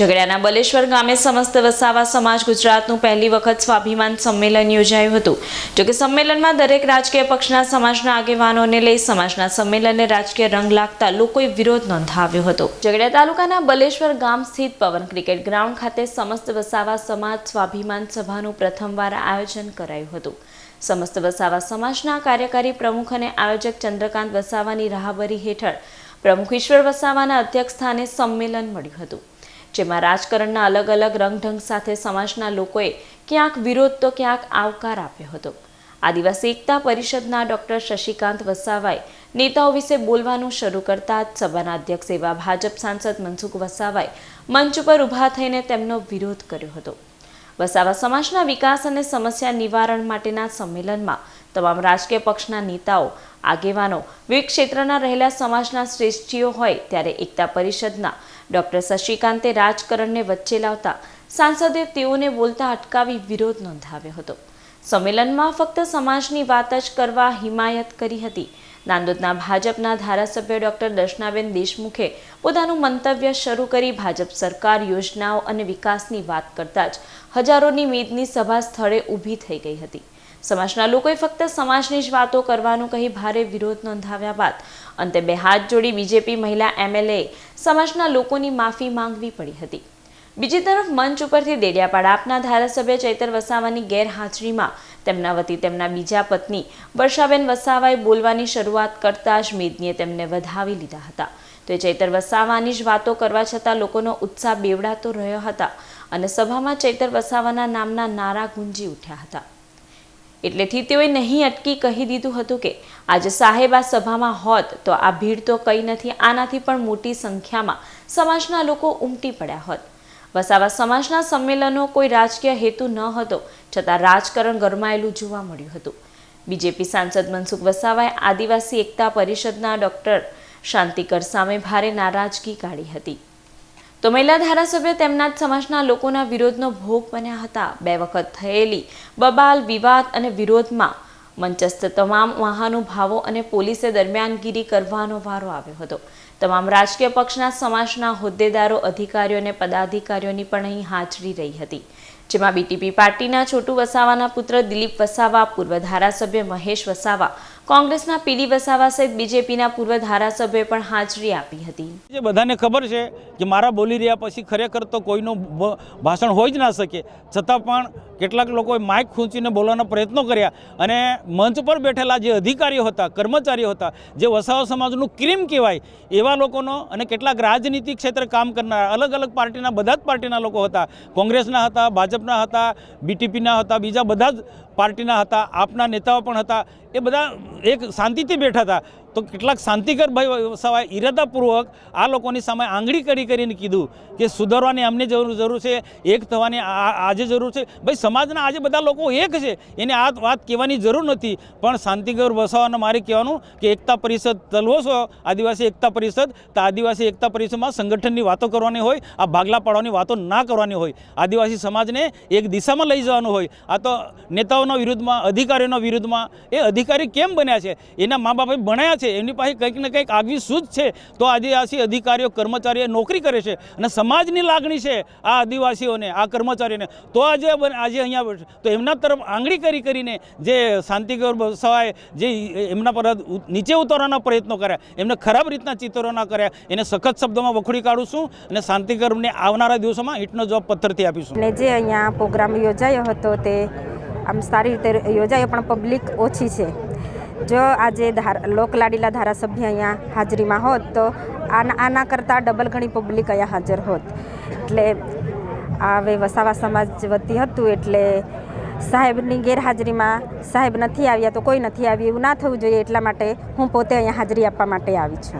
ઝઘડિયાના બલેશ્વર ગામે સમસ્ત વસાવા સમાજ ગુજરાતનું પહેલી વખત સ્વાભિમાન સંમેલન યોજાયું હતું. જોકે સંમેલનમાં દરેક રાજકીય પક્ષના સમાજના આગેવાનોને લઈ સમાજના સંમેલનને રાજકીય રંગ લાગતા લોકોએ વિરોધ નોંધાવ્યો હતો. ઝઘડિયા તાલુકાના બલેશ્વર ગામ સ્થિત પવન ક્રિકેટ ગ્રાઉન્ડ ખાતે સમસ્ત વસાવા સમાજ સ્વાભિમાન સભાનું પ્રથમવાર આયોજન કરાયું હતું. સમસ્ત વસાવા સમાજના કાર્યકારી પ્રમુખ અને આયોજક ચંદ્રકાંત વસાવાની રાહબરી હેઠળ પ્રમુખ ઈશ્વર વસાવાના અધ્યક્ષ સ્થાને સંમેલન મળ્યું હતું. જેમાં રાજકારણના અલગ અલગ રંગઢંગ સાથે સમાજના લોકોએ ક્યાંક વિરોધ તો ક્યાંક આવકાર આપ્યો હતો. આદિવાસી એકતા પરિષદના ડોક્ટર શશિકાંત વસાવાએ નેતાઓ વિશે બોલવાનું શરૂ કરતા સભાના અધ્યક્ષ એવા ભાજપ સાંસદ મનસુખ વસાવાએ મંચ ઉપર ઊભા થઈને તેમનો વિરોધ કર્યો હતો. વસાવા સમાજના વિકાસ અને સમસ્યા નિવારણ માટેના સંમેલનમાં તમામ રાજકીય પક્ષના નેતાઓ, આગેવાનો, વિવિધ ક્ષેત્રના રહેલા સમાજના શ્રેષ્ઠીઓ હોય ત્યારે એકતા પરિષદના ડોક્ટર શશિકાંતે રાજકારણને વચ્ચે લાવતા સાંસદે તેઓને બોલતા અટકાવી વિરોધ નોંધાવ્યો હતો. સંમેલનમાં ફક્ત સમાજની વાત જ કરવા હિમાયત કરી હતી. નાંદોદના ભાજપના ધારાસભ્ય ડોક્ટર દર્શનાબેન દેશમુખે પોતાનું મંતવ્ય શરૂ કરી ભાજપ સરકાર, યોજનાઓ અને વિકાસની વાત કરતા જ હજારોની મેદની સભા સ્થળે ઊભી થઈ ગઈ હતી. સમાજના લોકોએ ફક્ત સમાજની જ વાતો કરવાનું કહી ભારે વિરોધ નોંધાવ્યા બાદ અંતે બે હાથ જોડી બીજેપી મહિલા એમએલએ સમાજના લોકોની માફી માંગવી પડી હતી. બીજી તરફ મંચ ઉપરથી દેડિયાપાડા આપના ધારાસભ્ય ચૈતર વસાવાની ગેરહાજરીમાં તેમના વતી તેમના બીજા પત્ની વર્ષાબેન વસાવાએ બોલવાની શરૂઆત કરતા જ મેદનીએ તેમને વધાવી લીધા હતા. તો ચૈતર વસાવાની જ વાતો કરવા છતાં લોકોનો ઉત્સાહ બેવડાતો રહ્યો હતા અને સભામાં ચૈતર વસાવાના નામના નારા ગુંજી ઉઠ્યા હતા. એટલેથી તેઓએ નહીં અટકી કહી દીધું હતું કે, આજે સાહેબ આ સભામાં હોત તો આ ભીડ તો કંઈ નથી, આનાથી પણ મોટી સંખ્યામાં સમાજના લોકો ઉમટી પડ્યા હોત. વસાવા સમાજના સંમેલનો કોઈ રાજકીય હેતુ ન હતો, છતાં રાજકારણ ગરમાયેલું જોવા મળ્યું હતું. બીજેપી સાંસદ મનસુખ વસાવાએ આદિવાસી એકતા પરિષદના ડોક્ટર શાંતિકર સામે ભારે નારાજગી કાઢી હતી. તો મહિલા ધારાસભ્ય તેમના જ સમાજના લોકોના વિરોધનો ભોગ બન્યા હતા. બે વખત થયેલી બબાલ, વિવાદ અને વિરોધમાં મંચસ્થ તમામ મહાનુભાવો અને પોલીસે દરમિયાનગીરી કરવાનો વારો આવ્યો હતો. તમામ રાજકીય પક્ષના, સમાજના હોદ્દેદારો, અધિકારીઓ અને પદાધિકારીઓની પણ અહીં હાજરી રહી હતી. જેમાં બીટીપી પાર્ટીના છોટુ વસાવાના પુત્ર દિલીપ વસાવા, પૂર્વ ધારાસભ્ય મહેશ વસાવા કોંગ્રેસના પીડી વસાવા સહિત બીજેપીના પૂર્વ ધારાસભ્યોએ પણ હાજરી આપી હતી. જે બધાને ખબર છે કે મારા બોલી રહ્યા પછી ખરેખર તો કોઈનું ભાષણ હોઈ જ ના શકે. છતાં પણ કેટલાક લોકોએ માઇક ખૂંચીને બોલવાના પ્રયત્નો કર્યા અને મંચ પર બેઠેલા જે અધિકારીઓ હતા, કર્મચારીઓ હતા, જે વસાવા સમાજનું ક્રીમ કહેવાય, એવા લોકોનો અને કેટલાક રાજનીતિક ક્ષેત્રે કામ કરનાર, અલગ અલગ પાર્ટીના, બધા જ પાર્ટીના લોકો હતા. કોંગ્રેસના હતા, ભાજપના હતા, બીટીપીના હતા, બીજા બધા જ પાર્ટીના હતા આપના નેતાઓ પણ હતા. એ બધા એક શાંતિથી બેઠા હતા. તો કેટલાક શાંતિકર ભાઈ સવાય ઈરાદાપૂર્વક આ લોકોની સામે આંગળી કરી કરીને કીધું કે સુધારવાની અમને જરૂર જરૂર છે, એક થવાની આજે જરૂર છે. ભાઈ, સમાજના આજે બધા લોકો એક છે. એને આ વાત કહેવાની જરૂર નથી. પણ શાંતિકર વસાવાને મારે કહેવાનું કે એકતા પરિષદ તલવો છો, આદિવાસી એકતા પરિષદ, તો આદિવાસી એકતા પરિષદમાં સંગઠનની વાતો કરવાની હોય, આ ભાગલા પાડવાની વાતો ના કરવાની હોય. આદિવાસી સમાજને એક દિશામાં લઈ જવાનું હોય. આ તો નેતાઓના વિરુદ્ધમાં, અધિકારીઓના વિરુદ્ધમાં એ અધિકારી કેમ બન્યા છે? એના મા બાપે ભણ્યા છે, એમની પાસે કંઈક ને કંઈક આગવી સૂઝ છે. તો આદિવાસી અધિકારીઓ, કર્મચારીઓ નોકરી કરે છે અને સમાજની લાગણી છે આ આદિવાસીઓને, આ કર્મચારીઓને. તો આજે આજે અહીંયા તો એમના તરફ આંગળી કરી કરીને જે શાંતિગર સવાય જે એમના પર નીચે ઉતારવાના પ્રયત્નો કર્યા, એમને ખરાબ રીતના ચિત્રો કર્યા, એને સખત શબ્દોમાં વખોડી કાઢું છું અને શાંતિગરને આવનારા દિવસોમાં ઈંટનો જવાબ પથ્થરથી આપીશું. અને જે અહીંયા પ્રોગ્રામ યોજાયો હતો તે આમ સારી રીતે યોજાયો, પણ પબ્લિક ઓછી છે. જો આજે લોકલાડીલા ધારાસભ્ય અહીંયા હાજરીમાં હોત, તો આના આના કરતાં ડબલ ઘણી પબ્લિક અહીંયા હાજર હોત. એટલે હવે વસાવા સમાજ વતી હતું, એટલે સાહેબની ગેરહાજરીમાં સાહેબ નથી આવ્યા, તો કોઈ નથી આવ્યું, એવું ના થવું જોઈએ, એટલા માટે હું પોતે અહીંયા હાજરી આપવા માટે આવી છું.